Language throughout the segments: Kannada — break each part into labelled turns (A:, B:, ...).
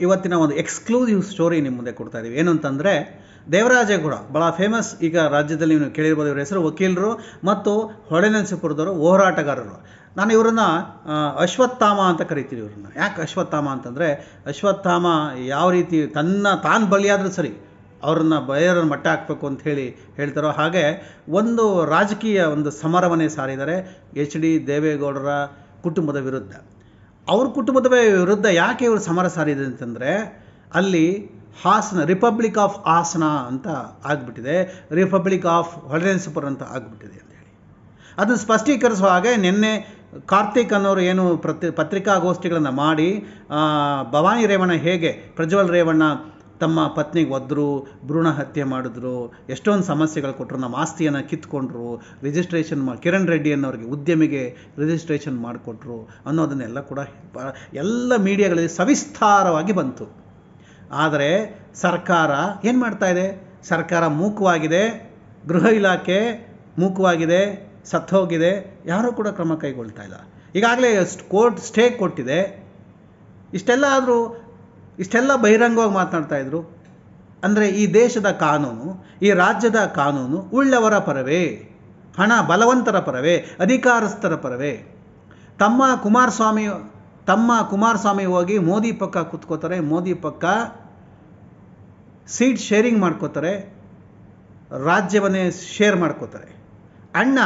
A: ಇವತ್ತಿನ ಒಂದು ಎಕ್ಸ್ಕ್ಲೂಸಿವ್ ಸ್ಟೋರಿ ನಿಮ್ಮ ಮುಂದೆ ಕೊಡ್ತಾ ಇದ್ದೀವಿ ಏನು ಅಂತಂದರೆ ದೇವರಾಜೇಗೌಡ ಭಾಳ ಫೇಮಸ್ ಈಗ ರಾಜ್ಯದಲ್ಲಿ ನೀವು ಕೇಳಿರ್ಬೋದು ಇವರ ಹೆಸರು ವಕೀಲರು ಮತ್ತು ಹೊಳೆನರಸೀಪುರದವರು ಹೋರಾಟಗಾರರು. ನಾನು ಇವರನ್ನ ಅಶ್ವತ್ಥಾಮ ಅಂತ ಕರಿತೀವಿ ಇವ್ರನ್ನ. ಯಾಕೆ ಅಶ್ವತ್ಥಾಮ ಅಂತಂದರೆ, ಅಶ್ವತ್ಥಾಮ ಯಾವ ರೀತಿ ತನ್ನ ತಾನು ಬಲಿಯಾದರೂ ಸರಿ ಅವ್ರನ್ನ ಬಯರನ್ನು ಮಟ್ಟ ಹಾಕಬೇಕು ಅಂತ ಹೇಳಿ ಹೇಳ್ತಾರೋ ಹಾಗೆ ಒಂದು ರಾಜಕೀಯ ಒಂದು ಸಮರವನ್ನೇ ಸಾರಿದ್ದಾರೆ ಎಚ್ ಡಿ ದೇವೇಗೌಡರ ಕುಟುಂಬದ ವಿರುದ್ಧ. ಅವ್ರ ಕುಟುಂಬದ ವಿರುದ್ಧ ಯಾಕೆ ಇವರು ಸಮರ ಸಾರಿದೆ ಅಂತಂದರೆ ಅಲ್ಲಿ ಹಾಸನ ರಿಪಬ್ಲಿಕ್ ಆಫ್ ಹಾಸನ ಅಂತ ಆಗಿಬಿಟ್ಟಿದೆ. ರಿಪಬ್ಲಿಕ್ ಆಫ್ ಹೊಳೆನರಸೀಪುರ ಅಂತ ಆಗಿಬಿಟ್ಟಿದೆ ಅಂತ ಹೇಳಿ. ಅದನ್ನು ಸ್ಪಷ್ಟೀಕರಿಸುವ ಹಾಗೆ ನಿನ್ನೆ ಕಾರ್ತಿಕ್ ಅನ್ನೋರು ಏನು ಪ್ರತಿ, ಪತ್ರಿಕಾಗೋಷ್ಠಿಗಳನ್ನು ಮಾಡಿ ಭವಾನಿ ರೇವಣ್ಣ ಹೇಗೆ ಪ್ರಜ್ವಲ್ ರೇವಣ್ಣ ತಮ್ಮ ಪತ್ನಿಗೆ ಒದ್ರು, ಭ್ರೂಣ ಹತ್ಯೆ ಮಾಡಿದ್ರು, ಎಷ್ಟೊಂದು ಸಮಸ್ಯೆಗಳು ಕೊಟ್ಟರು ನಮ್ಮ ಆಸ್ತಿಯನ್ನು ಕಿತ್ಕೊಂಡ್ರು ರಿಜಿಸ್ಟ್ರೇಷನ್ ಮಾಡಿ ಕಿರಣ್ ರೆಡ್ಡಿ ಅನ್ನೋರಿಗೆ ಉದ್ಯಮಿಗೆ ರಿಜಿಸ್ಟ್ರೇಷನ್ ಮಾಡಿಕೊಟ್ರು ಅನ್ನೋದನ್ನೆಲ್ಲ ಕೂಡ ಎಲ್ಲ ಮೀಡಿಯಾಗಳಲ್ಲಿ ಸವಿಸ್ತಾರವಾಗಿ ಬಂತು. ಆದರೆ ಸರ್ಕಾರ ಏನು ಮಾಡ್ತಾ ಇದೆ? ಸರ್ಕಾರ ಮೂಕವಾಗಿದೆ, ಗೃಹ ಇಲಾಖೆ ಮೂಕವಾಗಿದೆ ಸತ್ತೋಗಿದೆ ಯಾರೂ ಕೂಡ ಕ್ರಮ ಕೈಗೊಳ್ತಾ ಇಲ್ಲ. ಈಗಾಗಲೇ ಕೋರ್ಟ್ ಸ್ಟೇ ಕೊಟ್ಟಿದೆ. ಇಷ್ಟೆಲ್ಲ ಆದರೂ, ಇಷ್ಟೆಲ್ಲ ಬಹಿರಂಗವಾಗಿ ಮಾತನಾಡ್ತಾ ಇದ್ರು. ಅಂದರೆ ಈ ದೇಶದ ಕಾನೂನು, ಈ ರಾಜ್ಯದ ಕಾನೂನು ಉಳ್ಳವರ ಪರವೇ, ಹಣ ಬಲವಂತರ ಪರವೇ, ಅಧಿಕಾರಸ್ಥರ ಪರವೇ. ತಮ್ಮ ಕುಮಾರಸ್ವಾಮಿ ತಮ್ಮ ಕುಮಾರಸ್ವಾಮಿ ಹೋಗಿ ಮೋದಿ ಪಕ್ಕ ಕುತ್ಕೋತಾರೆ, ಮೋದಿ ಪಕ್ಕ ಸೀಟ್ ಶೇರಿಂಗ್ ಮಾಡ್ಕೋತಾರೆ, ರಾಜ್ಯವನ್ನೇ ಶೇರ್ ಮಾಡ್ಕೋತಾರೆ. ಅಣ್ಣ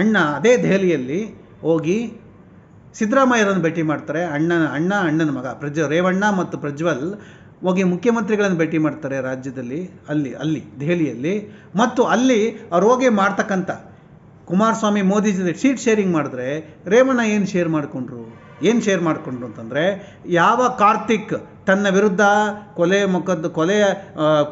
A: ಅಣ್ಣ ಅದೇ ದೆಹಲಿಯಲ್ಲಿ ಹೋಗಿ ಸಿದ್ದರಾಮಯ್ಯರನ್ನು ಭೇಟಿ ಮಾಡ್ತಾರೆ. ಅಣ್ಣನ ಅಣ್ಣ, ಅಣ್ಣನ ಮಗ ಪ್ರಜ್ ರೇವಣ್ಣ ಮತ್ತು ಪ್ರಜ್ವಲ್ ಹೋಗಿ ಮುಖ್ಯಮಂತ್ರಿಗಳನ್ನು ಭೇಟಿ ಮಾಡ್ತಾರೆ ರಾಜ್ಯದಲ್ಲಿ, ಅಲ್ಲಿ ಅಲ್ಲಿ, ದೆಹಲಿಯಲ್ಲಿ. ಮತ್ತು ಅಲ್ಲಿ ಅವ್ರು ಹೋಗಿ ಮಾಡ್ತಕ್ಕಂಥ ಕುಮಾರಸ್ವಾಮಿ ಮೋದಿ ಜೊತೆ ಸೀಟ್ ಶೇರಿಂಗ್ ಮಾಡಿದ್ರೆ ರೇವಣ್ಣ ಏನು ಶೇರ್ ಮಾಡಿಕೊಂಡ್ರು? ಏನು ಶೇರ್ ಮಾಡಿಕೊಂಡ್ರು ಅಂತಂದರೆ, ಯಾವ ಕಾರ್ತಿಕ್ ತನ್ನ ವಿರುದ್ಧ ಕೊಲೆ ಮುಖದ್ದು ಕೊಲೆ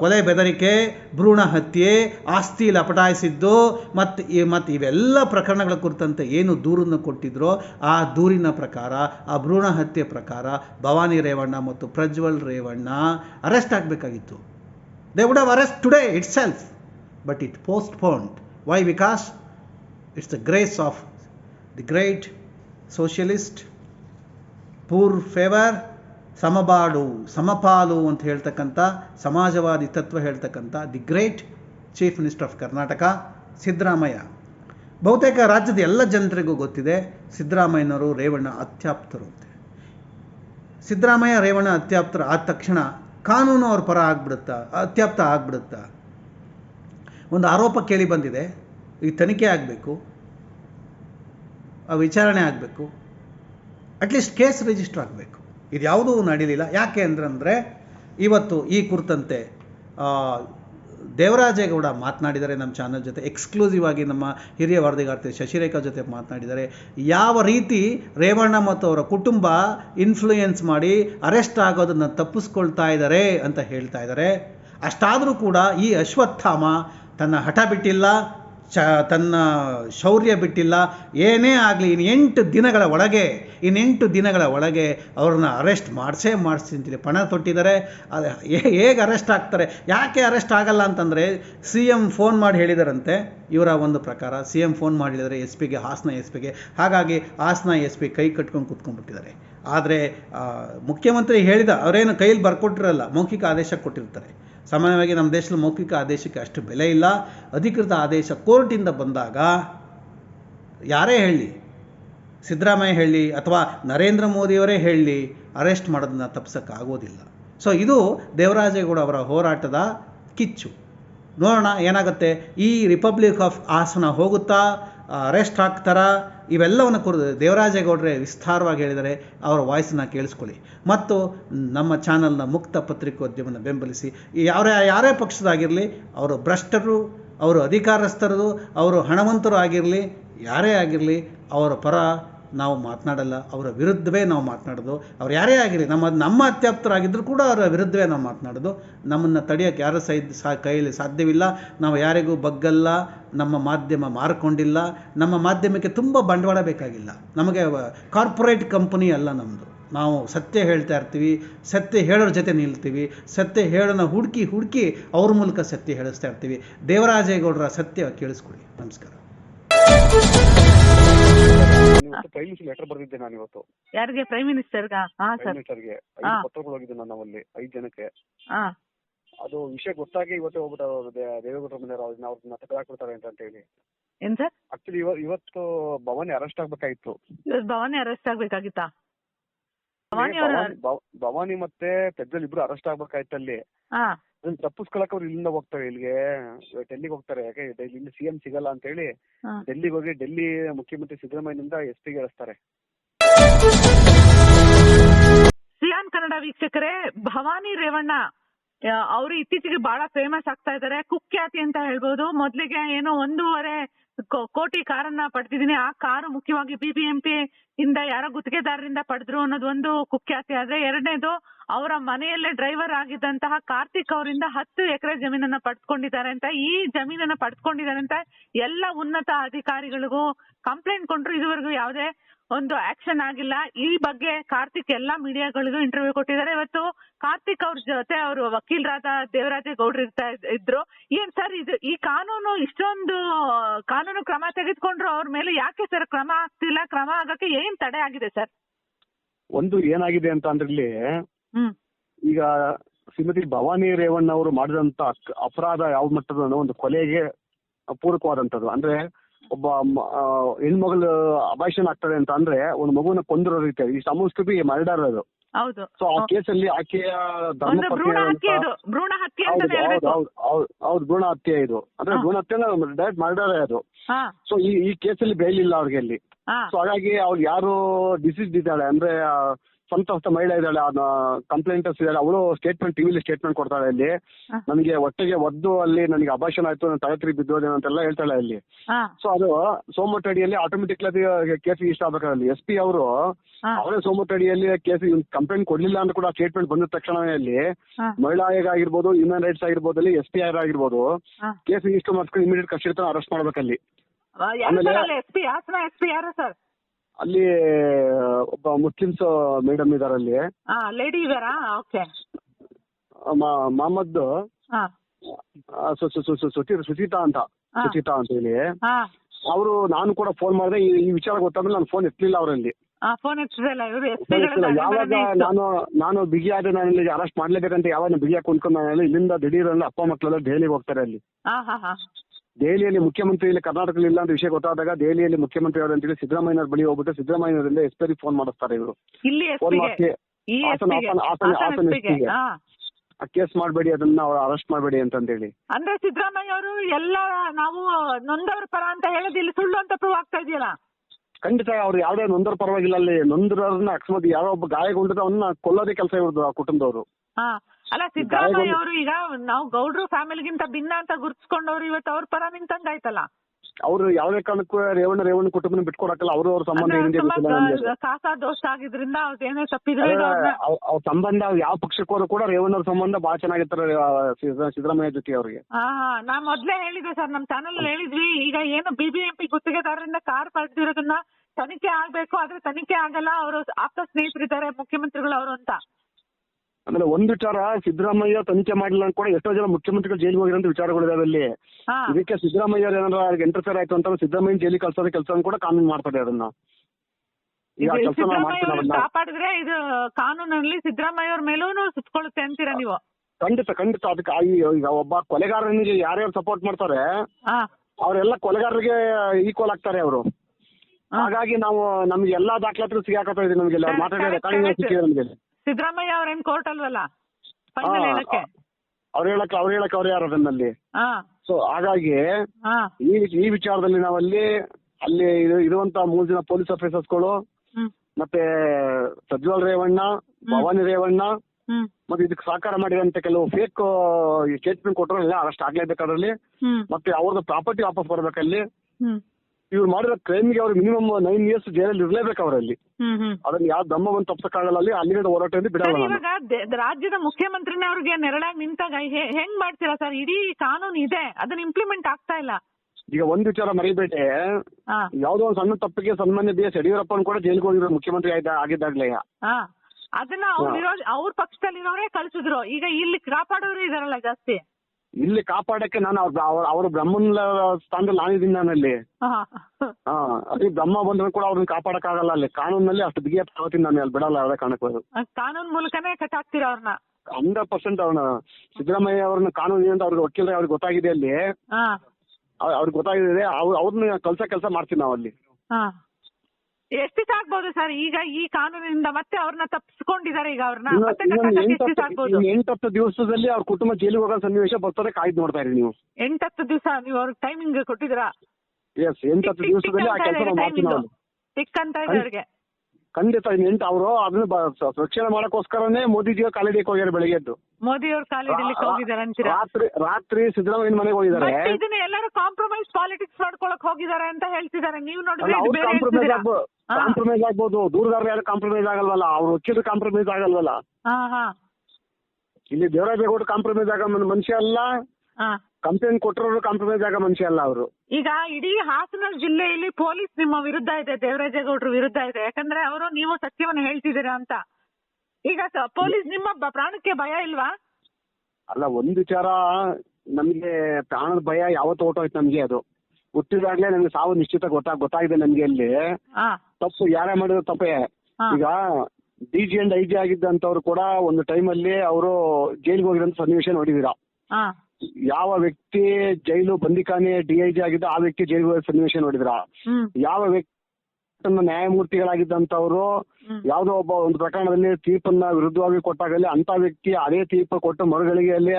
A: ಕೊಲೆ ಬೆದರಿಕೆ, ಭ್ರೂಣ ಹತ್ಯೆ, ಆಸ್ತಿ ಲಪಟಾಯಿಸಿದ್ದು ಮತ್ತು ಈ ಮತ್ತು ಇವೆಲ್ಲ ಪ್ರಕರಣಗಳ ಕುರಿತಂತೆ ಏನು ದೂರನ್ನು ಕೊಟ್ಟಿದ್ರೋ, ಆ ದೂರಿನ ಪ್ರಕಾರ, ಆ ಭ್ರೂಣ ಹತ್ಯೆ ಪ್ರಕಾರ ಭವಾನಿ ರೇವಣ್ಣ ಮತ್ತು ಪ್ರಜ್ವಲ್ ರೇವಣ್ಣ ಅರೆಸ್ಟ್ ಆಗಬೇಕಾಗಿತ್ತು. They would have arrest today itself but it post postponed why because it's the grace of the great socialist poor favour, ಸಮಬಾಳು, ಸಮಪಾಲು ಅಂತ ಹೇಳ್ತಕ್ಕಂಥ ಸಮಾಜವಾದಿ ತತ್ವ ಹೇಳ್ತಕ್ಕಂಥ the great chief minister of Karnataka, Siddaramaiah. ಬಹುತೇಕ ರಾಜ್ಯದ ಎಲ್ಲ ಜನರಿಗೂ ಗೊತ್ತಿದೆ, ಸಿದ್ದರಾಮಯ್ಯನವರು ರೇವಣ್ಣ ಅತ್ಯಾಪ್ತರು ಅಂತ. ಸಿದ್ದರಾಮಯ್ಯ, ರೇವಣ್ಣ ಅತ್ಯಾಪ್ತರು ಆದ ತಕ್ಷಣ ಕಾನೂನು ಅವ್ರ ಪರ ಆಗ್ಬಿಡುತ್ತಾ, ಅತ್ಯಾಪ್ತ ಆಗ್ಬಿಡುತ್ತಾ. ಒಂದು ಆರೋಪ ಕೇಳಿ ಬಂದಿದೆ, ಈ ತನಿಖೆ ಆಗಬೇಕು, ಆ ವಿಚಾರಣೆ ಆಗಬೇಕು ಅಟ್ಲೀಸ್ಟ್ ಕೇಸ್ ರಿಜಿಸ್ಟರ್ ಆಗಬೇಕು. ಇದು ಯಾವುದೂ ನಡೀಲಿಲ್ಲ. ಯಾಕೆ ಅಂದ್ರೆ ಇವತ್ತು ಈ ಕುರಿತಂತೆ ದೇವರಾಜೇಗೌಡ ಮಾತನಾಡಿದರೆ ನಮ್ಮ ಚಾನಲ್ ಜೊತೆ. ಎಕ್ಸ್ಕ್ಲೂಸಿವ್ ಆಗಿ ನಮ್ಮ ಹಿರಿಯ ವರದಿಗಾರ್ತಿ ಶಶಿರೇಖಾ ಜೊತೆ ಮಾತನಾಡಿದ್ದಾರೆ. ಯಾವ ರೀತಿ ರೇವಣ್ಣ ಮತ್ತು ಅವರ ಕುಟುಂಬ ಇನ್ಫ್ಲೂಯೆನ್ಸ್ ಮಾಡಿ ಅರೆಸ್ಟ್ ಆಗೋದನ್ನು ತಪ್ಪಿಸ್ಕೊಳ್ತಾ ಇದ್ದಾರೆ ಅಂತ ಹೇಳ್ತಾ ಇದ್ದಾರೆ. ಅಷ್ಟಾದರೂ ಕೂಡ ಈ ಅಶ್ವತ್ಥಾಮ ತನ್ನ ಹಠ ಬಿಟ್ಟಿಲ್ಲ. ಚ ತನ್ನ ಶೌರ್ಯ ಬಿಟ್ಟಿಲ್ಲ, ಏನೇ ಆಗಲಿ ಇನ್ನು ಎಂಟು ದಿನಗಳ ಒಳಗೆ ಇನ್ನೆಂಟು ದಿನಗಳ ಒಳಗೆ ಅವ್ರನ್ನ ಅರೆಸ್ಟ್ ಮಾಡಿಸೇ ಮಾಡಿಸ್ತೀನಿ ಪಣ ತೊಟ್ಟಿದ್ದಾರೆ. ಅದು ಹೇಗೆ ಅರೆಸ್ಟ್ ಆಗ್ತಾರೆ? ಯಾಕೆ ಅರೆಸ್ಟ್ ಆಗಲ್ಲ ಅಂತಂದರೆ ಸಿ ಎಂ ಫೋನ್ ಮಾಡಿ ಹೇಳಿದಾರಂತೆ, ಇವರ ಒಂದು ಪ್ರಕಾರ ಸಿ ಎಂ ಫೋನ್ ಮಾಡಿ ಹೇಳಿದರೆ ಎಸ್ ಪಿಗೆ ಹಾಸನ ಎಸ್ ಪಿಗೆ ಹಾಗಾಗಿ ಹಾಸನ ಎಸ್ ಪಿ ಕೈ ಕಟ್ಕೊಂಡು ಕೂತ್ಕೊಂಡ್ಬಿಟ್ಟಿದ್ದಾರೆ. ಆದರೆ ಮುಖ್ಯಮಂತ್ರಿ ಹೇಳಿದ, ಅವರೇನು ಕೈಯಲ್ಲಿ ಬರ್ಕೊಟ್ಟಿರಲ್ಲ, ಮೌಖಿಕ ಆದೇಶ ಕೊಟ್ಟಿರ್ತಾರೆ. ಸಾಮಾನ್ಯವಾಗಿ ನಮ್ಮ ದೇಶದಲ್ಲಿ ಮೌಖಿಕ ಆದೇಶಕ್ಕೆ ಅಷ್ಟು ಬೆಲೆ ಇಲ್ಲ. ಅಧಿಕೃತ ಆದೇಶ ಕೋರ್ಟಿಂದ ಬಂದಾಗ, ಯಾರೇ ಹೇಳಲಿ ಸಿದ್ದರಾಮಯ್ಯ ಹೇಳಿ, ಅಥವಾ ನರೇಂದ್ರ ಮೋದಿಯವರೇ ಹೇಳಿ, ಅರೆಸ್ಟ್ ಮಾಡೋದನ್ನ ತಪ್ಪಿಸೋಕ್ಕಾಗೋದಿಲ್ಲ ಸೊ ಇದು ದೇವರಾಜೇಗೌಡ ಅವರ ಹೋರಾಟದ ಕಿಚ್ಚು. ನೋಡೋಣ ಏನಾಗುತ್ತೆ, ಈ ರಿಪಬ್ಲಿಕ್ ಆಫ್ ಆಸನ ಹೋಗುತ್ತಾ ಅರೆಸ್ಟ್ ಆಗ್ತಾರಾ ಇವೆಲ್ಲವನ್ನು ಕುರಿತು ದೇವರಾಜೇಗೌಡರೇ ವಿಸ್ತಾರವಾಗಿ ಹೇಳಿದರೆ ಅವರ ವಾಯ್ಸನ್ನ ಕೇಳಿಸ್ಕೊಳ್ಳಿ. ಮತ್ತು ನಮ್ಮ ಚಾನಲ್ನ ಮುಕ್ತ ಪತ್ರಿಕೋದ್ಯಮನ ಬೆಂಬಲಿಸಿ. ಯಾರೇ ಯಾರೇ ಪಕ್ಷದಾಗಿರಲಿ, ಅವರು ಭ್ರಷ್ಟರು, ಅವರು ಅಧಿಕಾರಸ್ಥರು ಅವರು ಹಣವಂತರು ಆಗಿರಲಿ, ಯಾರೇ ಆಗಿರಲಿ, ಅವರ ಪರ ನಾವು ಮಾತನಾಡಲ್ಲ, ಅವರ ವಿರುದ್ಧವೇ ನಾವು ಮಾತನಾಡೋದು. ಅವ್ರು ಯಾರೇ ಆಗಿರಲಿ, ನಮ್ಮ ನಮ್ಮ ಅತ್ಯಾಪ್ತರಾಗಿದ್ದರೂ ಕೂಡ ಅವರ ವಿರುದ್ಧವೇ ನಾವು ಮಾತನಾಡೋದು. ನಮ್ಮನ್ನು ತಡೆಯೋಕ್ಕೆ ಯಾರ ಸೈ, ಸಾ, ಕೈಯಲ್ಲಿ ಸಾಧ್ಯವಿಲ್ಲ. ನಾವು ಯಾರಿಗೂ ಬಗ್ಗಲ್ಲ, ನಮ್ಮ ಮಾಧ್ಯಮ ಮಾರ್ಕೊಂಡಿಲ್ಲ. ನಮ್ಮ ಮಾಧ್ಯಮಕ್ಕೆ ತುಂಬ ಬಂಡವಾಳ ಬೇಕಾಗಿಲ್ಲ. ನಮಗೆ ಕಾರ್ಪೊರೇಟ್ ಕಂಪನಿ ಅಲ್ಲ ನಮ್ಮದು ನಾವು ಸತ್ಯ ಹೇಳ್ತಾ ಇರ್ತೀವಿ, ಸತ್ಯ ಹೇಳೋರ ಜೊತೆ ನಿಲ್ತೀವಿ, ಸತ್ಯ ಹೇಳೋನ ಹುಡುಕಿ ಹುಡುಕಿ ಅವ್ರ ಮೂಲಕ ಸತ್ಯ ಹೇಳಿಸ್ತಾ ಇರ್ತೀವಿ. ದೇವರಾಜೇಗೌಡರ ಸತ್ಯ ಕೇಳಿಸ್ಕೊಡಿ. ನಮಸ್ಕಾರ.
B: ಇವತ್ತು ಮಿನಿಸ್ಟರ್ ಲೆಟರ್ ಬರೆದಿದ್ದೆ ನಾನು ಇವತ್ತು.
C: ಯಾರಿಗೆ? ಪ್ರೈಮ್ ಮಿನಿಸ್ಟರ್ ಹಾ
B: ಪ್ರೈಮ್
C: ಸರ್
B: ಮಿನಿಸ್ಟರ್ಗೆ
C: ಹಾ.
B: ಐದು ಪತ್ರಗಳು ಹೋಗಿದ್ದೆ ನಾನು ನಮ್ಮಲ್ಲಿ ಐದು ಜನಕ್ಕೆ.
C: ಹಾ.
B: ಅದು ವಿಷಯ ಗೊತ್ತಾಗಿ ಇವತ್ತೇ ಹೋಗ್ಬಿಟ್ಟು ಅವ್ರು ದೇ- ದೇವೇಗೌಡರ ಮನೆ ಅವ್ರನ್ನ ಅವ್ರನ್ನ ಅಂತ ಅಂತ ಹೇಳಿ.
C: ಏನ್ ಸರ್
B: ಆಕ್ಚುಲಿ ಇವತ್ತು ಭವಾನಿ ಅರೆಸ್ಟ್ ಆಗ್ಬೇಕಾಗಿತ್ತು.
C: ಇವತ್ತು ಭವಾನಿ ಅರೆಸ್ಟ್ ಆಗ್ಬೇಕಾಗಿತ್ತಾ? ಭವಾನಿ ಅವರ
B: ಭವಾನಿ- ಭವ- ಭವಾನಿ ಮತ್ತೆ ಪೆದ್ದಲ್ ಇಬ್ರು ಅರೆಸ್ಟ್ ಆಗ್ಬೇಕಾಯ್ತು ಅಲ್ಲಿ
C: ಹಾ.
B: ಅದನ್ನ ತಪ್ಪಿಸ್ಕೊಳಕ್ ಅವ್ರು ಇಲ್ಲಿಂದ ಹೋಗ್ತಾರೆ ಇಲ್ಲಿಗೆ ಡೆಲ್ಲಿಗೆ ಹೋಗ್ತಾರೆ. ಯಾಕೆ ಇಲ್ಲಿ ಸಿಎಂ ಸಿಗಲ್ಲ ಅಂತ ಹೇಳಿ. ಡೆಲ್ಲಿಗೆ ಹೋಗಿ ಡೆಲ್ಲಿ ಮುಖ್ಯಮಂತ್ರಿ ಸಿದ್ದರಾಮಯ್ಯನಿಂದ ಎಸ್ ಪಿ ಇಳಿಸ್ತಾರೆ
C: ಸಿಯಾನ್ ಕನ್ನಡ ವೀಕ್ಷಕರೇ ಭವಾನಿ ರೇವಣ್ಣ ಅವರು ಇತ್ತೀಚೆಗೆ ಬಹಳ ಫೇಮಸ್ ಆಗ್ತಾ ಇದ್ದಾರೆ. ಕುಖ್ಯಾತಿ ಅಂತ ಹೇಳ್ಬೋದು. ಮೊದ್ಲಿಗೆ ಏನೋ ಒಂದೂವರೆ ಕೋ- ಕೋಟಿ ಕಾರನ್ನ ಪಡೆದಿದ್ದೀನಿ ಆ ಕಾರು ಮುಖ್ಯವಾಗಿ ಬಿಬಿಎಂಪಿ ಇಂದ ಯಾರೋ ಗುತ್ತಿಗೆದಾರರಿಂದ ಪಡೆದ್ರು ಅನ್ನೋದು ಒಂದು ಕುಖ್ಯಾತಿ. ಆದ್ರೆ ಎರಡನೇದು ಅವರ ಮನೆಯಲ್ಲೇ ಡ್ರೈವರ್ ಆಗಿದ್ದಂತಹ ಕಾರ್ತಿಕ್ ಅವರಿಂದ ಹತ್ತು ಎಕರೆ ಜಮೀನನ್ನ ಪಡೆದುಕೊಂಡಿದ್ದಾರೆ ಅಂತ, ಈ ಜಮೀನನ್ನ ಪಡೆದುಕೊಂಡಿದ್ದಾರೆ ಅಂತ ಎಲ್ಲ ಉನ್ನತ ಅಧಿಕಾರಿಗಳಿಗೂ ಕಂಪ್ಲೇಂಟ್ ಕೊಟ್ರು ಇದುವರೆಗೂ ಯಾವುದೇ ಒಂದು ಆಕ್ಷನ್ ಆಗಿಲ್ಲ. ಈ ಬಗ್ಗೆ ಕಾರ್ತಿಕ್ ಎಲ್ಲಾ ಮೀಡಿಯಾಗಳಿಗೂ ಇಂಟರ್ವ್ಯೂ ಕೊಟ್ಟಿದ್ದಾರೆ. ಇವತ್ತು ಕಾರ್ತಿಕ್ ಅವ್ರ ಜೊತೆ ಅವರು ವಕೀಲರಾದ ದೇವರಾಜೇ ಗೌಡ್ರು ಇರ್ತಾ ಇದ್- ಇದ್ರು. ಏನ್ ಸರ್ ಇದು ಈ ಕಾನೂನು ಇಷ್ಟೊಂದು ಕಾನೂನು ಕ್ರಮ ತೆಗೆದುಕೊಂಡ್ರು ಅವ್ರ ಮೇಲೆ ಯಾಕೆ ಸರ್ ಕ್ರಮ ಆಗ್ತಿಲ್ಲ? ಕ್ರಮ ಆಗಕ್ಕೆ ಏನ್ ತಡೆ ಆಗಿದೆ ಸರ್?
B: ಒಂದು ಏನಾಗಿದೆ ಅಂತ ಅಂದ್ರೆ ಈಗ ಶ್ರೀಮತಿ ಭವಾನಿ ರೇವಣ್ಣ ಅವರು ಮಾಡಿದಂತ ಅಪರಾಧ ಯಾವ ಮಟ್ಟದ ಒಂದು ಕೊಲೆಗೆ ಪೂರಕವಾದಂತದ್ದು ಅಂದ್ರೆ ಒಬ್ಬ ಹೆಣ್ಮಗಳು ಅಭಾಷಣ ಆಗ್ತದೆ ಅಂತ ಅಂದ್ರೆ ಒಂದು ಮಗುವನ್ನ ಕೊಂದಿರೋ ರೀತಿ ಈ ಸಮಸ್ಕೃತಿ ಮರ್ಡರ್ ಅದು.
C: ಹೌದು.
B: ಸೊ ಆ ಕೇಸಲ್ಲಿ ಆಕೆಯ
C: ಭ್ರೂಣ ಹತ್ಯೆ
B: ಹೌದು ಭ್ರೂಣ ಹತ್ಯೆ ಇದು. ಅಂದ್ರೆ. ಭ್ರೂಣ ಹತ್ಯೆ ಡೈರೆಕ್ಟ್ ಮರ್ಡರ್ ಅದು. ಸೊ ಈ ಈ ಕೇಸಲ್ಲಿ ಬೇಯಲಿಲ್ಲ ಅವ್ರಿಗೆ ಅಲ್ಲಿ. ಸೊ ಹಾಗಾಗಿ ಅವ್ರು ಯಾರು ಡಿಸೀಸ್ ಇದ್ದಾಳೆ ಅಂದ್ರೆ ಸಂತ್ರಸ್ತ ಮಹಿಳೆ ಇದ್ದಾಳೆ ಕಂಪ್ಲೇಂಟರ್ಸ್ ಇದ್ದಾಳೆ ಅವಳು ಸ್ಟೇಟ್ಮೆಂಟ್ ಟಿವಿಲಿ ಸ್ಟೇಟ್ಮೆಂಟ್ ಕೊಡ್ತಾಳೆ ಅಲ್ಲಿ. ನನಗೆ ಹೊಟ್ಟೆಗೆ ಒದ್ದು ಅಲ್ಲಿ ನನಗೆ ಅಭಾಷಣ ಆಯ್ತು ನನ್ನ ತಲೆತ್ರಿ ಬಿದ್ದೋದೆ ಅಂತೆಲ್ಲ ಹೇಳ್ತಾಳೆ ಅಲ್ಲಿ. ಸೊ ಅದು ಸೋಮಟಡಿಯಲ್ಲಿ ಆಟೋಮೆಟಿಕ್ ಕೇಸ್ ಇಷ್ಟ ಆಗ್ಬೇಕಾದ್ರೆ ಎಸ್ ಪಿ ಅವರು ಅವರೇ ಸೋಮಟಡಿಯಲ್ಲಿ ಕೇಸ್ ಕಂಪ್ಲೇಂಟ್ ಕೊಡ್ಲಿಲ್ಲ ಅಂತ ಕೂಡ ಸ್ಟೇಟ್ಮೆಂಟ್ ಬಂದ ತಕ್ಷಣವೇ ಅಲ್ಲಿ ಮಹಿಳಾ ಆಯೋಗ ಆಗಿರ್ಬೋದು ಹ್ಯೂಮನ್ ರೈಟ್ಸ್ ಆಗಿರ್ಬೋದು ಅಲ್ಲಿ ಎಸ್ ಪಿ ಆರ್ ಆಗಿರ್ಬೋದು ಕೇಸ್ ಇಷ್ಟು ಮಾಡ್ಕೊಂಡು ಇಮಿಡಿಯೇಟ್ ಕಷ್ಟ ಅರೆಸ್ಟ್ ಮಾಡ್ಬೇಕಲ್ಲಿ. ಆಮೇಲೆ-
C: ಸರ್ ಅಲ್ಲಿ? S P Hassan S P ಯಾರು ಸರ್
B: ಅಲ್ಲಿ ಒಬ್ಬ ಮುಸ್ಲಿಮ್ಸ್ ಮೇಡಮ್ ಇದಾರೆ ಅಲ್ಲಿ.
C: ಹಾ ಲೇಡಿ ಇದಾರಾ? ಓಕೆ
B: ಮ- ಮೊಹಮ್ಮದ್
C: ಹಾ.
B: ಆ, ಸು- ಸು- ಸು- ಸು- ಸುಚಿ- ಸುಚಿತಾ ಅಂತ. ಸುಚಿತಾ ಅಂತ ಹೇಳಿ.
C: ಹಾ.
B: ಅವರು ನಾನು ಕೂಡ ಫೋನ್ ಮಾಡಿದೆ. ಈ ಈ ವಿಚಾರ ಗೊತ್ತಾದ್ರೆ ನಾನು ಫೋನ್ ಎತ್ತಲಿಲ್ಲ ಅವರಲ್ಲಿ.
C: ಆ ಫೋನ್ ಎತ್ತಿದಲ್ಲ. ಇವರು ಎಸ್
B: ಯಾವಾಗ ನಾನು ನಾನು ಬಿಗಿ ಆದ್ರೆ ನಾನು ಇಲ್ಲಿ ಅರೆಸ್ಟ್ ಮಾಡ್ಲೇಬೇಕಂತ ಯಾವಾಗ ಬಿಗಿ ಹಾಕೊಂಡ್ಕೊಂಡು ನಾನು ಇಲ್ಲಿಂದ ದಿಢೀರಲ್ಲ ಅಪ್ಪ ಮಕ್ಕಳೆಲ್ಲ ದೆಹಲಿಗೆ ಹೋಗ್ತಾರೆ ಅಲ್ಲಿ.
C: ಹಾ ಹಾ ಹಾ.
B: ದೆಹಲಿಯಲ್ಲಿ ಮುಖ್ಯಮಂತ್ರಿ ಇಲ್ಲಿ ಕರ್ನಾಟಕದಲ್ಲಿ ಇಲ್ಲ ಅಂತ ವಿಷಯ ಗೊತ್ತಾದಾಗ ದೆಹಲಿಯಲ್ಲಿ ಮುಖ್ಯಮಂತ್ರಿ ಅವರು ಅಂತೇಳಿ ಸಿದ್ದರಾಮಯ್ಯ ಬಳಿ ಹೋಗ್ಬಿಟ್ಟು ಸಿದ್ದರಾಮಯ್ಯನವರಿಂದ ಎಸ್ ಪಿ ಫೋನ್ ಮಾಡಿಸ್ತಾರೆ ಇವರು. ಫೋನ್ ಮಾಡಿ ಕೇಸ್ ಮಾಡಬೇಡಿ ಅದನ್ನ ಅವ್ರು ಅರೆಸ್ಟ್ ಮಾಡಬೇಡಿ ಅಂತಂದೇಳಿ.
C: ಅಂದ್ರೆ ಸಿದ್ದರಾಮಯ್ಯ ಅವರು ಎಲ್ಲ ನಾವು ನೊಂದವ್ರ ಪರ ಅಂತ ಹೇಳಿದ ಇಲ್ಲಿ ಸುಳ್ಳು ಅಂತ ಪ್ರೂವ್ ಆಗ್ತಾ ಇದೆಯಲ್ಲ?
B: ಖಂಡಿತ ಅವ್ರು ಯಾವ್ದೇ ನೊಂದರ ಪರವಾಗಿಲ್ಲ ಅಲ್ಲಿ. ನೊಂದರನ್ನ ಅಕಸ್ಮಾತ್ ಯಾರೋ ಒಬ್ಬ ಗಾಯಗೊಂಡಿದ್ರೆ ಅವನ್ನ ಕೊಲ್ಲೋದೇ ಕೆಲಸ ಇರೋದು ಆ ಕುಟುಂಬದವರು.
C: ಅಲ್ಲ ಸಿದ್ದರಾಮಯ್ಯ ಅವರು ಈಗ ನಾವು ಗೌಡ್ರು ಫ್ಯಾಮಿಲಿಗಿಂತ ಭಿನ್ನ ಅಂತ ಗುರುತಿಸ್ಕೊಂಡವ್ರು ಇವತ್ತು ಅವ್ರ ಪರ ನಿಂತಂಗಾಯ್ತಲ್ಲ
B: ಅವ್ರು ಯಾವ್ದೇ ಕಾರಣಕ್ಕೂ ರೇವಣ್ಣ ರೇವಣ್ಣ ಕುಟುಂಬನ ಬಿಟ್ಕೊಡಕ್ಕಲ್ಲ. ಅವರು ಅವ್ರ ಸಂಬಂಧ
C: ಸಾಸ
B: ಏನಿದೆ
C: ತುಂಬಾ
B: ಗೊತ್ತಿಲ್ಲ ನಮ್ಗೆ
C: ಕಾಸ ದೋಷ ಆಗಿದ್ರಿಂದ ಅವ್ರದ್ದೇನೇ ತಪ್ಪಿದ್ರು ಈಗ ಅವ್ರನ್ನ
B: ಅವ್- ಅವ್ರ ಸಂಬಂಧ ಯಾವ ಪಕ್ಷಕ್ಕೋರು ಕೂಡ ರೇವಣ್ಣ ಸಂಬಂಧ ಬಹಳ ಚೆನ್ನಾಗಿರ್ತಾರೆ ಆ, ಸಿದ್ದ- ಸಿದ್ದರಾಮಯ್ಯ ಜೊತೆ ಅವ್ರಿಗೆ.
C: ಹಾ ಹಾ. ನಾ ಮೊದ್ಲೇ ಹೇಳಿದೆ ಸರ್ ನಮ್ ಚಾನಲ್ ಹೇಳಿದ್ವಿ. ಈಗ ಏನು ಬಿಬಿಎಂಪಿ ಗುತ್ತಿಗೆದಾರರಿಂದ ಕಾರ್ ಪಡೆದಿರೋದನ್ನ ತನಿಖೆ ಆಗ್ಬೇಕು ಆದ್ರೆ ತನಿಖೆ ಆಗಲ್ಲ. ಅವರು ಆಪ್ತ ಸ್ನೇಹಿತರಿದ್ದಾರೆ ಮುಖ್ಯಮಂತ್ರಿಗಳು ಅವರು ಅಂತ.
B: ಆಮೇಲೆ ಒಂದ್ ವಿಚಾರ ಸಿದ್ದರಾಮಯ್ಯ ತನಿಖೆ ಮಾಡಿಲ್ಲ ಅಂತ ಕೂಡ ಎಷ್ಟೋ ಜನ ಮುಖ್ಯಮಂತ್ರಿಗಳು ಜೈಲಿಗೆ ಹೋಗಿರೋ ವಿಚಾರಗಳಿದಾವೆ ಅಲ್ಲಿ
C: ಹಾ.
B: ಇದಕ್ಕೆ ಸಿದ್ದರಾಮಯ್ಯ ಏನಾದ್ರು ಎಂಟರ್ಫೇರ್ ಆಯ್ತು ಅಂತ ಸಿದ್ದರಾಮಯ್ಯ ಜೈಲಿಗೆ ಕಳ್ಸೋದೇ ಕೆಲಸ ಕೂಡ ಕಾನೂನು ಮಾಡ್ತಾರೆ ಅದನ್ನ. ಈಗ
C: ಇದು
B: ಕೆಲಸ
C: ಸಿದ್ದರಾಮಯ್ಯ ಅವ್ರನ್ನ
B: ಅದನ್ನ.
C: ಕಾಪಾಡಿದ್ರೆ ಇದು ಕಾನೂನಲ್ಲಿ ಸಿದ್ದರಾಮಯ್ಯ ಅವ್ರ ಮೇಲೂ ಸುತ್ಕೊಳ್ಳುತ್ತೆ ಅಂತೀರಾ ನೀವು?
B: ಖಂಡಿತ ಖಂಡಿತ ಅದಕ್ಕೆ ಆ- ಈ- ಈಗ ಒಬ್ಬ ಕೊಲೆಗಾರನಿಗೆ ಯಾರ್ಯಾರು ಸಪೋರ್ಟ್ ಮಾಡ್ತಾರೆ
C: ಹಾ.
B: ಅವರೆಲ್ಲ ಕೊಲೆಗಾರರಿಗೆ ಈಕ್ವಲ್ ಆಗ್ತಾರೆ ಅವರು.
C: ಹಾ.
B: ಹಾಗಾಗಿ ನಾವು ನಮ್ಗೆ ಎಲ್ಲಾ ದಾಖಲಾತಿ ಸಿಗಾಕತ್ತಾ ಇದೆ ನಮಗೆ ಮಾತಾಡಿದ
C: correct,
B: ರೆಕಾರ್ಡಿಂಗ್
C: correct.
B: ಸಿಕ್ಕಿದೆ ನಮ್ಗೆ.
C: ಸಿದ್ದರಾಮಯ್ಯ ಅವ್ರೇನ್ ಕೋರ್ಟ್ ಅಲ್ವಲ್ಲ? ಫೈನಲ್ ಹೇಳಕ್ಕೆ?
B: ಅವ್ರು ಹೇಳಕ್ ಅವ್ರು ಹೇಳಕ್ ಅವ್ರು ಯಾರು ಅದನ್ನಲ್ಲಿ?
C: ಹಾ.
B: ಸೊ ಹಾಗಾಗಿ
C: ಹಾ.
B: ಈ ಈ ವಿಚಾರದಲ್ಲಿ ನಾವಲ್ಲಿ ಅಲ್ಲಿ ಇರು- ಇರುವಂತ ಮೂರು ಜನ ಪೊಲೀಸ್ ಆಫೀಸರ್ಸ್ಗಳು
C: ಗಳು
B: ಮತ್ತೆ ಸಜ್ವಲ್ ರೇವಣ್ಣ ಭವಾನಿ ರೇವಣ್ಣ
C: ಹ್ಮ್.
B: ಮತ್ತೆ ಇದಕ್ಕೆ ಸಹಕಾರ ಮಾಡಿದಂತ ಕೆಲವು ಫೇಕ್ ಸ್ಟೇಟ್ಮೆಂಟ್ ಕೊಟ್ಟರು ಅರೆಸ್ಟ್
C: ಹ್ಮ್.
B: ಮತ್ತೆ ಅವ್ರದ್ದು ಪ್ರಾಪರ್ಟಿ ವಾಪಸ್ ಬರ್ಬೇಕಲ್ಲಿ.
C: ಹ್ಮ್.
B: ಇವ್ರು ಮಾಡಿರೋ ಕ್ರೈಮ್ಗೆ ಅವ್ರು ಮಿನಿಮಮ್ ನೈನ್ ಇಯರ್ಸ್ ಜೈಲಲ್ಲಿ ಇರಲೇಬೇಕು ಅವರಲ್ಲಿ.
C: ಹ್ಮ್ ಹ್ಮ್.
B: ಅದನ್ನ ಯಾವ ದಮ್ಮ ಬಂದು ತಪ್ಸಕ್ಕಾಗಲ್ಲ ಅಲ್ಲಿ ಹೋರಾಟ ಹೋರಾಟದಲ್ಲಿ ಬಿಡಲ್ಲ
C: ಸರ್
B: ನಾನು.
C: ಇವಾಗ ದೆ- ರಾಜ್ಯದ ಮುಖ್ಯಮಂತ್ರಿನೇ ಅವ್ರಿಗೆ ನೆರಳಾಗಿ ನಿಂತಾಗ ಹೆ- ಹೆಂಗ್ ಮಾಡ್ತೀರಾ ಸರ್? ಇಡೀ ಕಾನೂನು ಇದೆ ಅದನ್ನ ಇಂಪ್ಲಿಮೆಂಟ್ ಆಗ್ತಾ ಇಲ್ಲ.
B: ಈಗ ಒಂದ್ ವಿಚಾರ ಮರಿಬೇಟೆ.
C: ಹಾ.
B: ಯಾವ್ದೋ ಒಂದ್ ಸಣ್ಣ ತಪ್ಪಿಗೆ ಸನ್ಮಾನ್ಯ ಬಿ ಎಸ್ ಯಡಿಯೂರಪ್ಪನ ಕೂಡ ಜೈಲ್ಗೆ ಹೋಗಿರೋ ಮುಖ್ಯಮಂತ್ರಿ ಆಯ್ತಾ ಆಗಿದ್ದಾಗ್ಲೇ.
C: ಹಾ. ಅದನ್ನ ಅವ್ರಿರೋ ಅವ್ರ ಪಕ್ಷದಲ್ಲಿರೋರೇ ಕಳ್ಸಿದ್ರು. ಈಗ ಇಲ್ಲಿ ಕಾಪಾಡೋರು ಇದಾರಲ್ಲ ಜಾಸ್ತಿ.
B: ಇಲ್ಲಿ ಕಾಪಾಡಕ್ಕೆ ನಾನು ಅವ್ರ ಅವ್ರ ಅವ್ರ ಬ್ರಹ್ಮನ್ ಸ್ಥಾನದಲ್ಲಿ ನಾನಿದ್ದೀನಿ ನಾನಲ್ಲಿ
C: ಹಾ.
B: ಅಲ್ಲಿ ಅದೇ ಬ್ರಹ್ಮ ಬಂದ್ರು ಕೂಡ ಅವ್ರನ್ನ ಕಾಪಾಡಕ್ಕಾಗಲ್ಲ. ಅಲ್ಲಿ ಕಾನೂನಲ್ಲಿ ಅಷ್ಟು ಬಿಗಿಯ ತಗೋತೀನಿ ನಾನು ಅಲ್ಲಿ ಬಿಡಲ್ಲ ಯಾವುದೇ ಕಾರಣಕ್ಕೂ
C: ಕಾನೂನ್ ಮೂಲಕನೇ ಕಟ್ಟಾಕ್ತೀರಾ ಅವ್ರನ್ನ
B: ಹಂಡ್ರೆಡ್ ಪರ್ಸೆಂಟ್ ಅವ್ರನ್ನ ಸಿದ್ದರಾಮಯ್ಯ ಅವ್ರನ್ನ ಕಾನೂನು ಅಂತ ಅವ್ರಿಗೆ ವಕೀಲರ ಅವ್ರಿಗೆ ಗೊತ್ತಾಗಿದೆ ಅಲ್ಲಿ. ಅವ್ರಿಗೆ ಗೊತ್ತಾಗಿದೆ ಅವ್ರು ಅವ್ರನ್ನ ಕಲ್ಸ ಕೆಲಸ ಮಾಡ್ತೀನಿ ನಾವು ಅಲ್ಲಿ
C: ಹಾ. ಎಷ್ಟ್ ದಿವಸ ಆಗ್ಬೋದು ಸರ್? ಈಗ ಈ ಕಾನೂನಿನಿಂದ ಮತ್ತೆ ಅವ್ರನ್ನ ತಪ್ಪಿಸ್ಕೊಂಡಿದ್ದಾರೆ ಈಗ ಅವ್ರನ್ನ.
B: ಇನ್ನು-
C: ಮತ್ತೆ
B: ಇನ್ನೊಂದು
C: ಕಟ್ಟಾಕಕ್ಕೆ
B: ಎಂಟು
C: ಎಷ್ಟ್ ದಿವಸ ಆಗ್ಬೋದು
B: ಇನ್ನು ದಿವಸದಲ್ಲಿ ಅವ್ರ ಕುಟುಂಬ ಜೈಲಿಗೆ ಹೋಗೋ ಸನ್ನಿವೇಶ ಬರ್ತದೆ ಕಾಯ್ದು ನೋಡ್ತಾ ಇರಿ ನೀವು.
C: ಎಂಟತ್ತು ದಿವಸ ನೀವು ಅವ್ರಿಗೆ ಟೈಮಿಂಗ್ ಕೊಟ್ಟಿದ್ರಾ
B: ಎಸ್ ಎಂಟು ಹತ್ತು ದಿವಸದಲ್ಲಿ ಆ ಕೆಲಸ ಮಾಡ್ತೀವಿ ನಾವು
C: ಟಿಕ್ ಅಂತ ಇದೆ ಅವ್ರಿಗೆ.
B: ಖಂಡಿತ ಇನ್ನು ಎಂಟು ಅವರು ಅದನ್ನ ಬ- ಸ- ರಕ್ಷಣೆ ಮಾಡಕ್ಕೋಸ್ಕರನೇ ಮೋದಿಜಿಯ ಕಾಲಿಡಿಯಕ್ಕೆ ಹೋಗ್ಯಾರ ಬೆಳಿಗ್ಗೆ ಎದ್ದು.
C: ಮೋದಿ ಅವ್ರ ಕಾಲು ಹೋಗಿದ್ದಾರೆ ಅಂತೀರಾ?
B: ರಾತ್ರಿ ರಾತ್ರಿ ಸಿದ್ದರಾಮಯ್ಯ ಮನೆಗೆ ಹೋಗಿದ್ದಾರೆ.
C: ಇದನ್ನ ಎಲ್ಲರೂ ಕಾಂಪ್ರಮೈಸ್ ಪಾಲಿಟಿಕ್ಸ್ ಮಾಡ್ಕೊಳಕ್ ಹೋಗಿದ್ದಾರೆ ಅಂತ ಹೇಳ್ತಿದ್ದಾರೆ. ನೀವು ನೋಡಿದ್ರೆ ಇದು ಬೇರೆ
B: ಕಾಂಪ್ರಮೈಸ್
C: ಹೇಳ್ತಿದ್ದೀರಾ.
B: ಆಗ್ಬೋದು
C: ಹಾ.
B: ಕಾಂಪ್ರಮೈಸ್ ಆಗ್ಬೋದು. ದೂರದಾರರು ಯಾರು ಕಾಂಪ್ರಮೈಸ್ ಆಗಲ್ವಲ್ಲ? ಅವ್ರು ವಕೀಲರು ಕಾಂಪ್ರಮೈಸ್ ಆಗಲ್ವಲ್ಲ?
C: ಹಾ ಹಾ.
B: ಇಲ್ಲಿ ದೇವರಾಜ ಬೇಗೌಡ ಕಾಂಪ್ರಮೈಸ್ ಆಗ ಮನ್- ಮನುಷ್ಯ ಅಲ್ಲ.
C: ಹಾ.
B: ಕಂಪ್ಲೇಂಟ್ ಕೊಟ್ಟರು ಕಾಂಪ್ರಮೈಸ್ ಆಗೋ ಮನುಷ್ಯ ಅಲ್ಲ ಅವರು.
C: ಈಗ ಇಡೀ ಹಾಸನ ಜಿಲ್ಲೆಯಲ್ಲಿ ಪೊಲೀಸ್ ನಿಮ್ಮ ವಿರುದ್ಧ ಇದೆ ದೇವರಾಜೇಗೌಡರ ವಿರುದ್ಧ ಇದೆ. ಯಾಕಂದ್ರೆ ಅವರು ನೀವು ಸತ್ಯವನ್ನ ಹೇಳ್ತಿದ್ದೀರಾ ಅಂತ. ಈಗ ಸ- ಪೊಲೀಸ್ ನಿಮ್ಮ ಬ- ಪ್ರಾಣಕ್ಕೆ ಭಯ ಇಲ್ವಾ?
B: ಅಲ್ಲ ಒಂದ್ ವಿಚಾರ ನಮ್ಗೆ ಪ್ರಾಣದ ಭಯ ಯಾವತ್ತು ಹೊರ್ಟೋಯ್ತು ನಮ್ಗೆ ಅದು. ಹುಟ್ಟಿದಾಗ್ಲೇ ನಮ್ಗೆ ಸಾವು ನಿಶ್ಚಿತ ಗೊತ್ತಾ ಗೊತ್ತಾಗಿದೆ ನಮ್ಗೆ ಅಲ್ಲಿ
C: ಹಾ
B: ತಪ್ಪು ಯಾರೇ ಮಾಡಿದ್ರು ತಪ್ಪೇ.
C: ಹಾ.
B: ಈಗ D G and I G ಆಗಿದ್ದಂತವ್ರು ಕೂಡ ಒಂದು ಟೈಮಲ್ಲಿ ಅವರು ಜೈಲಿಗೆ ಹೋಗಿರೋಂಥ ಸನ್ನಿವೇಶ ನೋಡಿದೀರ.
C: ಹಾ.
B: ಯಾವ ವ್ಯಕ್ತಿ ಜೈಲು ಬಂದಿಖಾನೆ ಡಿ ಐ ಜಿ ಆಗಿದ್ದ ಆ ವ್ಯಕ್ತಿ ಜೈಲಿಗೆ ಹೋಗೋ ಸನ್ನಿವೇಶ ನೋಡಿದ್ರ.
C: ಹ್ಮ್.
B: ಯಾವ ವ್ಯಕ್ತಿ ನ್ಯಾಯಮೂರ್ತಿಗಳಾಗಿದ್ದಂತವ್ರು ಯಾವ್ದೋ ಒಬ್ಬ ಒಂದು ಪ್ರಕರಣದಲ್ಲಿ ತೀರ್ಪನ್ನ ವಿರುದ್ಧವಾಗಿ ಕೊಟ್ಟಾಗಲ್ಲಿ ಅಂತ ವ್ಯಕ್ತಿ ಅದೇ ತೀರ್ಪು ಕೊಟ್ಟು ಮರುಗಳಿಗೆಯಲ್ಲಿ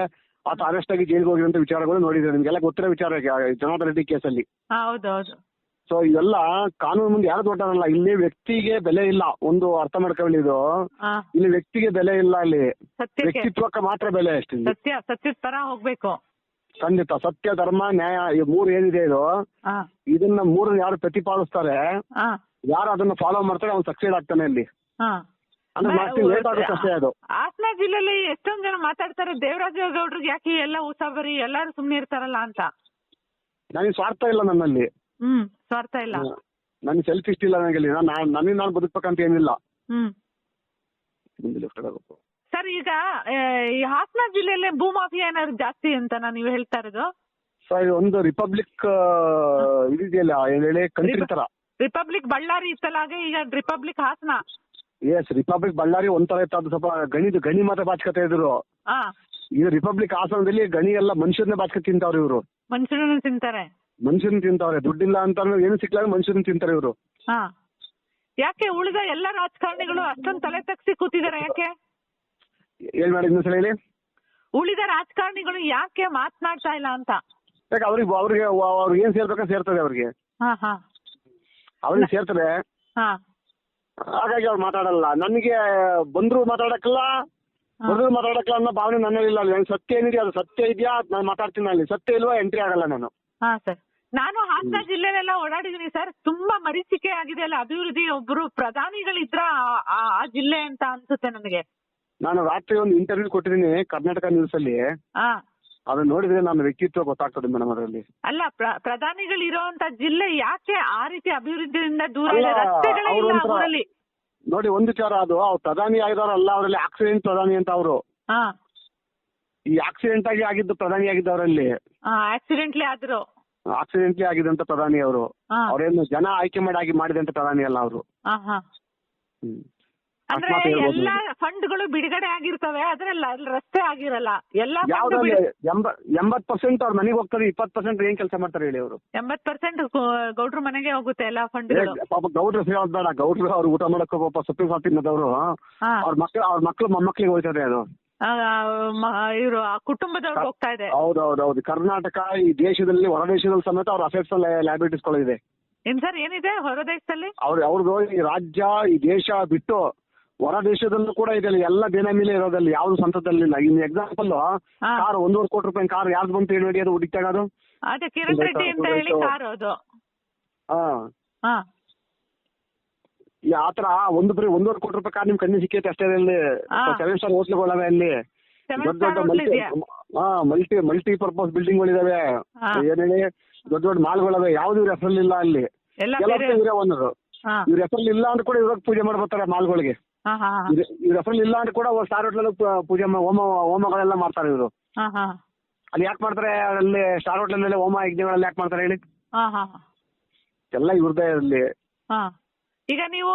B: ಆತ ಅರೆಸ್ಟ್ ಆಗಿ ಜೈಲಿಗೆ ಹೋಗಿರುವಂತ ವಿಚಾರಗಳು ನೋಡಿದ್ರೆ ನಿಮ್ಗೆಲ್ಲ ಗೊತ್ತಿರೋ ವಿಚಾರ ಜನಾರ್ದನ್ ರೆಡ್ಡಿ ಕೇಸಲ್ಲಿ.
C: ಅಲ್ಲಿ
B: ಸೊ ಇದೆಲ್ಲ ಕಾನೂನು ಮುಂದೆ ಯಾರು ದೊಡ್ಡವರಲ್ಲ. ಇಲ್ಲಿ ವ್ಯಕ್ತಿಗೆ ಬೆಲೆ ಇಲ್ಲ. ಒಂದು ಅರ್ಥ ಮಾಡ್ಕೊಳ್ಳಿ ಇದು. ಇಲ್ಲಿ ವ್ಯಕ್ತಿಗೆ ಬೆಲೆ ಇಲ್ಲ ಅಲ್ಲಿ. ವ್ಯಕ್ತಿತ್ವಕ್ಕೆ ಮಾತ್ರ ಬೆಲೆ ಅಷ್ಟೇ
C: ಸತ್ಯ ಸತ್ಯದ ತರ ಹೋಗ್ಬೇಕು.
B: ಖಂಡಿತ. ಸತ್ಯ ಧರ್ಮ ನ್ಯಾಯ ಈ ಮೂರು ಏನಿದೆ ಇದು? ಇದನ್ನ ಮೂರನ್ನ ಯಾರು ಪ್ರತಿಪಾದಿಸ್ತಾರೆ? ಯಾರು ಅದನ್ನ ಫಾಲೋ ಮಾಡ್ತಾರೆ ಅವ್ನು ಸಕ್ಸೀಡ್ ಆಗ್ತಾನೆ ಅಲ್ಲಿ
C: ಹಾ.
B: ಅಂದ್ರೆ ಮತ್ತೆ ಲೇಟ್ ಆಗುತ್ತೆ ಅಷ್ಟೇ ಅದು.
C: ಹಾಸನ ಜಿಲ್ಲೆಯಲ್ಲಿ ಎಷ್ಟೊಂದ್ ಜನ ಮಾತಾಡ್ತಾರೆ ದೇವರಾಜ ಗೌಡ್ರಿಗೆ ಯಾಕೆ ಎಲ್ಲ ಉಸಾಬರಿ ಎಲ್ಲಾರು ಸುಮ್ನೆ ಇರ್ತಾರಲ್ಲ ಅಂತ.
B: ನನಗೆ ಸ್ವಾರ್ಥ ಇಲ್ಲ ನನ್ನಲ್ಲಿ.
C: ಹ್ಮ್ ಸ್ವಾರ್ಥ ಇಲ್ಲ.
B: ನನಗೆ ಸೆಲ್ಫ್ ಇಷ್ಟ ಇಲ್ಲ ನನಗೆ ಇಲ್ಲಿ. ನಾನು ನನಗೆ ನಾನು ಬದುಕ್ಬೇಕಂತ ಏನಿಲ್ಲ.
C: ಹ್ಮ್.
B: ಮುಂದೆ ಲೆಫ್ಟ್ ಆಗಬೇಕು
C: ಸರ್ ಈಗ ಆ, ಈ ಹಾಸನ ಜಿಲ್ಲೆಯಲ್ಲಿ ಭೂ ಮಾಫಿಯಾ ಏನಾದ್ರು ಜಾಸ್ತಿ ಅಂತ ನೀವು ಹೇಳ್ತಾ ಇರೋದು?
B: ಸೊ ಇದು ಒಂದು ರಿಪಬ್ಲಿಕ್ ಇದೆಯಲ್ಲ ಏನ್ ಹೇಳಿ ಕಂಟ್ರಿ ತರ
C: ರಿಪಬ್ಲಿಕ್ ಬಳ್ಳಾರಿ ಇತ್ತಲಾಗೆ ಈಗ republic Hassan.
B: Yes republic Ballari ಒಂಥರ ಇತ್ತು. ಅದು ಸ್ವಲ್ಪ ಗಣಿದು ಗಣಿ ಮಾತ್ರ ಬಾಚ್ಕತೆ ಇದ್ರು.
C: ಹಾ
B: ಈಗ ರಿಪಬ್ಲಿಕ್ ಹಾಸನದಲ್ಲಿ ಗಣಿ ಎಲ್ಲ ಮನುಷ್ಯರನ್ನೇ ಬಾಚ್ಕ ತಿಂತಾವ್ರೆ ಇವರು.
C: ಮನುಷ್ಯರನ್ನ ತಿಂತಾರೆ.
B: ಮನುಷ್ಯನ್ ತಿಂತಾವ್ರೆ. ದುಡ್ಡಿಲ್ಲ ಅಂತ ಏನು ಸಿಕ್ಲಾಗ ಮನುಷ್ಯರನ್ನ ತಿಂತಾರೆ ಇವರು.
C: ಹಾ ಯಾಕೆ ಉಳಿದ ಎಲ್ಲ ರಾಜಕಾರಣಿಗಳು ಅಷ್ಟೊಂದು ತಲೆ ತಗ್ಸಿ ಕೂತಿದ್ದಾರೆ ಯಾಕೆ?
B: ಏನ್ ಮಾಡಿ ಇನ್ನೊಂದ್ಸಲ ಹೇಳಿ?
C: ಉಳಿದ ರಾಜಕಾರಣಿಗಳು ಯಾಕೆ ಮಾತನಾಡ್ತಾ ಇಲ್ಲ ಅಂತ?
B: ಯಾಕೆ ಅವ್ರಿಗೆ ಅವ್ರಿಗೆ ಅವ್ರಿಗೆ ಏನ್ ಸೇರ್ಬೇಕಂತ ಸೇರ್ತದೆ ಅವ್ರಿಗೆ.
C: ಹಾ ಹಾ.
B: ಅವ್ರಿಗೆ ಸೇರ್ತದೆ
C: ಹಾ.
B: ಹಾಗಾಗಿ ಅವ್ರು ಮಾತಾಡಲ್ಲ. ನನಗೆ ಬಂದ್ರು ಮಾತಾಡಕ್ಕಲ್ಲ ಬಂದ್ರು ಮಾತಾಡಕ್ಕಲ್ಲ ಅನ್ನೋ ಭಾವನೆ ನನ್ನಲ್ಲಿಲ್ಲ ಅಲ್ಲಿ ನಂಗೆ ಸತ್ಯ ಏನಿದೆ ಅದು ಸತ್ಯ ಇದೆಯಾ? ನಾನು ಮಾತಾಡ್ತೀನಿ ಅಲ್ಲಿ. ಸತ್ಯ ಇಲ್ವಾ ಎಂಟ್ರಿ ಆಗಲ್ಲ ನಾನು.
C: ಹಾ ಸರ್. ನಾನು ಹಾಸನ ಜಿಲ್ಲೆಲೆಲ್ಲ ಓಡಾಡಿದೀನಿ ಸರ್. ತುಂಬಾ ಮರೀಚಿಕೆ ಆಗಿದೆ ಅಲ್ಲ. ಅಭಿವೃದ್ಧಿ ಒಬ್ರು ಪ್ರಧಾನಿಗಳಿದ್ರ ಆ- ಆ- ಆ ಜಿಲ್ಲೆ ಅಂತ ಅನ್ಸುತ್ತೆ ನನಗೆ.
B: ನಾನು ರಾತ್ರಿ ಒಂದು ಇಂಟರ್ವ್ಯೂ ಕೊಟ್ಟಿದ್ದೀನಿ ಕರ್ನಾಟಕ ನ್ಯೂಸ್ ಅಲ್ಲಿ.
C: ಹಾ.
B: ಅದನ್ನ ನೋಡಿದ್ರೆ ನನ್ನ ವ್ಯಕ್ತಿತ್ವ ಗೊತ್ತಾಗ್ತದೆ ಮೇಡಮ್ ಅದರಲ್ಲಿ.
C: ಅಲ್ಲ ಪ್ರಧಾನಿಗಳು ಇರೋಂತ ಜಿಲ್ಲೆ ಯಾಕೆ ಆ ರೀತಿ ಅಭಿವೃದ್ಧಿಯಿಂದ ದೂರ
B: ಅಲ್ಲ,
C: ಇದೆ ರಸ್ತೆಗಳೇ ಇಲ್ಲ
B: ಅವ್ರೊಂಥರ-
C: ಊರಲ್ಲಿ.
B: ನೋಡಿ ಒಂದು ವಿಚಾರ ಅದು ಅವ್ರು ಪ್ರಧಾನಿ ಆಗಿದಾರಲ್ಲ ಅವರಲ್ಲಿ ಆಕ್ಸಿಡೆಂಟ್ ಪ್ರಧಾನಿ ಅಂತ ಅವರು.
C: ಹಾ.
B: ಈ ಆಕ್ಸಿಡೆಂಟ್ ಆಗಿ ಆಗಿದ್ದು ಪ್ರಧಾನಿ ಆಗಿದ್ದವರಲ್ಲಿ.
C: ಅವರಲ್ಲಿ ಆಕ್ಸಿಡೆಂಟ್ಲಿ ಆದ್ರು.
B: ಆಕ್ಸಿಡೆಂಟ್ಲಿ ಆಗಿದಂತ ಪ್ರಧಾನಿ ಅವರು.
C: ಅವರೇನು
B: ಅವ್ರೇನು ಜನ ಆಯ್ಕೆ ಮಾಡಿ ಆಗಿ ಮಾಡಿದಂತ ಪ್ರಧಾನಿ ಅಲ್ಲ ಅವರು.
C: ಹಾ ಹಾ
B: ಹ್ಮ್.
C: ಅಂದ್ರೆ ಎಲ್ಲಾ ಫಂಡ್ಗಳು ಬಿಡುಗಡೆ ಆಗಿರ್ತವೆ ಆದ್ರೆ ಲ- ರಸ್ತೆ ಆಗಿರಲ್ಲ. ಎಲ್ಲಾ
B: ಯಾವ್ದ್ರಲ್ಲಿ ಎಂಬತ್ ಪರ್ಸೆಂಟ್ ಅವ್ರ ಮನೆಗೆ ಹೋಗ್ತಾರೆ ಇಪ್ಪತ್ ಪರ್ಸೆಂಟ್ ಏನ್ ಕೆಲಸ ಮಾಡ್ತಾರೆ ಹೇಳಿ ಅವರು.
C: ಎಂಬತ್ ಪರ್ಸೆಂಟ್ ಗೌಡ್ರ ಮನೆಗೆ ಹೋಗುತ್ತೆ ಎಲ್ಲಾ ಫಂಡ್
B: ಪಾಪ ಗೌಡ್ರ ಹೇಳೋದ್ ಬೇಡ ಗೌಡ್ರು ಅವ್ರ ಊಟ ಮಾಡಕ್ಕೆ ಪಾಪ ಸೊಪ್ಪಿ ಸಾಪ್ ತಿನ್ನೋದವ್ರು ಅವ್ರ ಮಕ್ಳು ಅವ್ರ ಮಕ್ಳು ಮೊಮ್ಮಕ್ಳಿಗೆ ಹೋಯ್ತದೆ ಅದು.
C: ಇವರು ಕುಟುಂಬದವ್ರು ಹೋಗ್ತಾ ಇದೆ.
B: ಹೌದೌದೌದು. ಕರ್ನಾಟಕ ಈ ದೇಶದಲ್ಲಿ ಹೊರ ದೇಶದಲ್ಲಿ ಸಮೇತ ಅವ್ರ ಅಫೇರ್ಸ್ ಲೈಬಿಲಿಟೀಸ್ ಇದೆ.
C: ಏನ್ ಸರ್ ಏನಿದೆ ಹೊರ ದೇಶದಲ್ಲಿ?
B: ಅವ್ರ ಅವ್ರದ್ದು ಈ ರಾಜ್ಯ ಈ ದೇಶ ಬಿಟ್ಟು ಹೊರ ದೇಶದಲ್ಲೂ ಕೂಡ ಇದೆ ಎಲ್ಲ ಎಲ್ಲ ಮೇಲೆ ಇರೋದಲ್ಲಿ ಯಾವ್ದು ಸಂತದಲ್ಲಿಲ್ಲ ಇಲ್ಲ. ಇನ್ನು ಎಕ್ಸಾಂಪಲ್
C: ಹಾ.
B: ಕಾರ್ ಒಂದೂವರೆ ಕೋಟಿ ರೂಪಾಯಿ ಕಾರ್ ಯಾವ್ದು ಬಂತು ಹೇಳಿ ಅದು ಹುಡುಕ್ತಾಗ ಅದು
C: ಅದೇ ಕಿರಣ್ ರೆಡ್ಡಿ ಅಂತ ಹೇಳಿ ಕಾರ್ ಅದು.
B: ಹಾ.
C: ಹಾ.
B: ಈ ಆತರ ಒಂದು ಬರೀ ಒಂದೂವರೆ ಕೋಟಿ ರೂಪಾಯಿ ಕಾರ್ ನಿಮ್ ಕಣ್ಣಿಗೆ ಸಿಕ್ಕೈತೆ ಅಷ್ಟೇ ಅಲ್ಲಿ?
C: ಹಾ.
B: ಸೆವೆನ್ ಸ್ಟಾರ್ ಹೋಟ್ಲುಗಳವೆ ಅಲ್ಲಿ? ದೊಡ್ಡ ದೊಡ್ಡ ಮಲ್ಟಿ
C: ಇದೆಯಾ?
B: ಹಾ ಮಲ್ಟಿ ಮಲ್ಟಿ ಪರ್ಪಸ್ ಬಿಲ್ಡಿಂಗ್ಗಳಿದಾವೆ
C: ಹಾ.
B: ಏನ್ ಹೇಳಿ? ದೊಡ್ಡ ದೊಡ್ಡ ಮಾಲ್ಗಳವೆ ಯಾವ್ದು ಇವ್ರ ಹೆಸರಲ್ಲಿ ಇಲ್ಲ ಅಲ್ಲಿ?
C: ಎಲ್ಲ
B: ಎಲ್ಲ
C: ಬೇರೆ.
B: ಇವರೇ
C: ಹಾ.
B: ಹೆಸರಲ್ಲಿ ಇಲ್ಲ ಅಂತ ಕೂಡ ಇವಾಗ ಪೂಜೆ ಮಾಡ್ಬೋತಾರೆ ಮಾಲ್ಗಳಿಗೆ
C: ಹಾ.
B: ಇವ್ರ ಹೆಸರಲ್ಲಿ ಇಲ್ಲ ಅಂತ ಕೂಡ ಸ್ಟಾರ್ ಹೋಟ್ಲಲ್ಲಿ ಪೂಜೆ ಮಾ- ಹೋಮ ಹೋಮಗಳೆಲ್ಲ ಮಾಡ್ತಾರೆ ಇವರು.
C: ಹಾ ಹಾ.
B: ಅಲ್ಲಿ ಯಾಕೆ ಮಾಡ್ತಾರೆ? ಅಲ್ಲಿ ಸ್ಟಾರ್ ಹೋಟ್ಲಲ್ಲಿ ಹೋಮ ಯಜ್ಞಗಳೆಲ್ಲ ಯಾಕೆ ಮಾಡ್ತಾರೆ ಹೇಳಿ?
C: ಹಾ.
B: ಎಲ್ಲ ಇವ್ರದೇ
C: ಹಾ. ಈಗ ನೀವು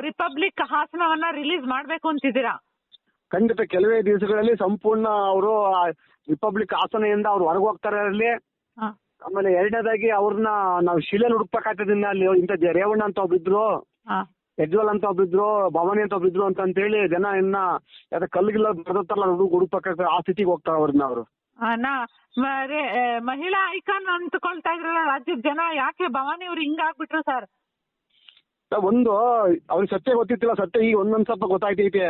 C: ರಿಪಬ್ಲಿಕ್ ಹಾಸನವನ್ನ ರಿಲೀಸ್ ಮಾಡ್ಬೇಕು ಅಂತಿದ್ದೀರಾ?
B: ಖಂಡಿತ ಕೆಲವೇ ದಿವಸಗಳಲ್ಲಿ ಸಂಪೂರ್ಣ ಅವರು ರಿಪಬ್ಲಿಕ್ ಹಾಸನೆಯಿಂದ ಅವ್ರು ಹೊರಗೆ ಹೋಗ್ತಾರೆ ಅಲ್ಲಿ.
C: ಹಾ.
B: ಆಮೇಲೆ ಎರಡನೇದಾಗಿ ಅವ್ರನ್ನ ನಾವು ಶಿಲೆಯಲ್ಲಿ ಹುಡುಕ್ಬೇಕಾಗ್ತದಿಂದ ಅಲ್ಲಿ ಇಂಥ ಜ- ರೇವಣ್ಣ ಅಂತ ಒಬ್ಬಿದ್ರು
C: ಹಾ.
B: ಯಜ್ವಲ್ ಅಂತ ಒಬ್ಬಿದ್ರು ಭವಾನಿ ಅಂತ ಒಬ್ಬಿದ್ರು ಅಂತ ಹೇಳಿ ಜನ ಇನ್ನ ಯಾವ್ದೋ ಕಲ್ಲಿಗಿಲ್ಲ ಬರ್ದತ್ತಲ್ಲ ಹುಡುಗ ಪಕ್ಕ ಆ ಸ್ಥಿತಿಗೆ ಹೋಗ್ತಾರೆ ಅವ್ರನ್ನ ಅವರು.
C: ನಾ ಮಹಿಳಾ ಐಕಾನ್ ಅಂದ್ಕೊಳ್ತಾ ಇದ್ರಲ್ಲ ರಾಜ್ಯದ ಜನ ಯಾಕೆ ಭವಾನಿ ಅವ್ರು ಹಿಂಗಾಗ್ಬಿಟ್ರು ಸರ್
B: ಒಂದು ಅವ್ರಿಗೆ ಸತ್ಯ ಗೊತ್ತಿತ್ತಿಲ್ಲ ಸತ್ಯ ಈಗ ಒಂದೊಂದ್ ಸ್ವಲ್ಪ ಗೊತ್ತಾಯ್ತೈತೆ.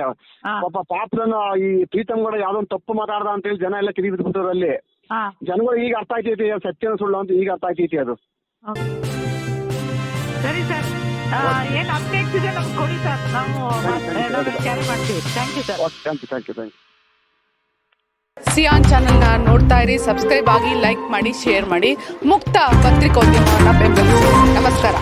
B: ಪಾಪ ಪಾತ್ರನ ಈ ಪ್ರೀತಮ್ ಕೂಡ ಯಾವ್ದೋ ಒಂದು ತಪ್ಪು ಮಾತಾಡ್ದ ಅಂತೇಳಿ ಜನ ಎಲ್ಲ ತಿರುಗಿ ಬಿಟ್ಬಿಟ್ಟವ್ರು ಅಲ್ಲಿ. ಜನಗಳು ಈಗ ಅರ್ಥ ಆಯ್ತೈತಿ ಸತ್ಯನ ಸುಳ್ಳು ಅಂತ ಈಗ ಅರ್ಥ ಆಯ್ತೈತಿ ಅದು.
C: ಸರಿ ಸರ್ ಏನ್ ಅಪ್ಡೇಟ್ಸ್ ಇದೆ ನಮ್ಗೆ ಕೊಡಿ ಸರ್ ನಾವು ಕ್ಯಾರಿ ಮಾಡ್ತೀವಿ. Thank you sir
B: okay thank you thank you thank you
D: Siyan ಚಾನಲ್ನ ನೋಡ್ತಾ ಇರಿ ಸಬ್ಸ್ಕ್ರೈಬ್ ಆಗಿ ಲೈಕ್ ಮಾಡಿ ಶೇರ್ ಮಾಡಿ. ಮುಕ್ತ ಪತ್ರಿಕೋದ್ಯಮವನ್ನು ಬೆಂಬಲಿಸಿ. ನಮಸ್ಕಾರ.